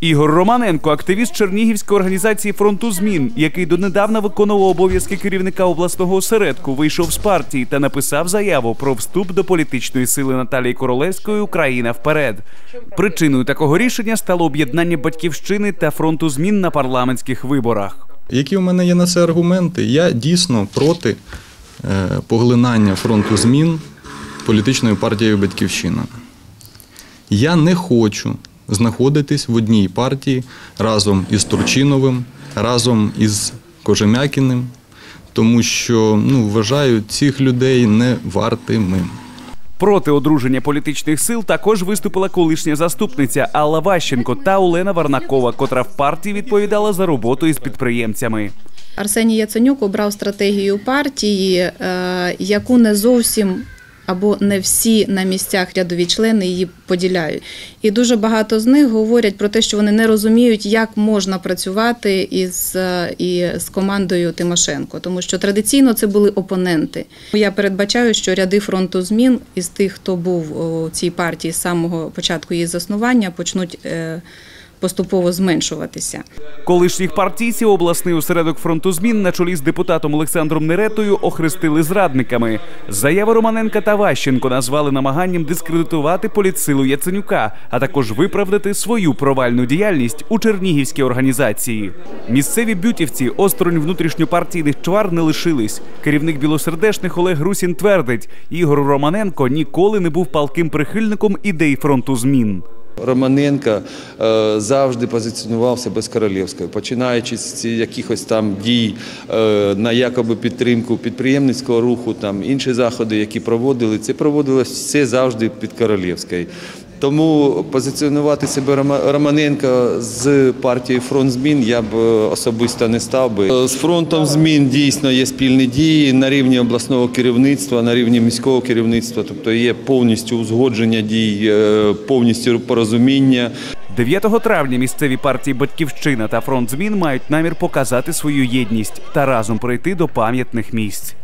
Ігор Романенко, активіст Чернігівської організації фронту змін, який донедавна виконував обов'язки керівника обласного осередку, вийшов з партії та написав заяву про вступ до політичної сили Наталії Королевської Україна вперед. Причиною такого рішення стало об'єднання батьківщини та фронту змін на парламентських виборах. Які у мене є на це аргументи? Я дійсно проти е, поглинання фронту змін політичною партією Батьківщина. Я не хочу знаходитись в одній партії разом із Турчиновим, разом із Кожем'якіним, тому що ну, вважаю цих людей не вартими. Проти одруження політичних сил також виступила колишня заступниця Алла Ващенко та Олена Варнакова, котра в партії відповідала за роботу із підприємцями. Арсеній Яценюк обрав стратегію партії, е, яку не зовсім або не всі на місцях рядові члени її поділяють. І дуже багато з них говорять про те, що вони не розуміють, як можна працювати із, е, і з командою Тимошенко, тому що традиційно це були опоненти. Я передбачаю, що ряди фронту змін із тих, хто був у цій партії з самого початку її заснування, почнуть е, поступово зменшуватися. Колишніх партійців обласний осередок фронту змін на чолі з депутатом Олександром Неретою охрестили зрадниками. Заяви Романенка та Ващенко назвали намаганням дискредитувати політсилу Яценюка, а також виправдати свою провальну діяльність у чернігівській організації. Місцеві бютівці осторонь внутрішньопартійних чвар не лишились. Керівник білосердешних Олег Русін твердить, Ігор Романенко ніколи не був палким прихильником ідей фронту змін. Романенко е, завжди позиціонувався без королівської, починаючи з якихось там дій е, на якоби підтримку підприємницького руху, там інші заходи, які проводили, це проводилось все завжди під Королівською. Тому позиціонувати себе Рома- Романенко з партією фронт змін я б е, особисто не став би. З фронтом змін дійсно є спільні дії на рівні обласного керівництва, на рівні міського керівництва, тобто є повністю узгодження дій, е, повністю порозуміння. 9 травня місцеві партії Батьківщина та фронт змін мають намір показати свою єдність та разом прийти до пам'ятних місць.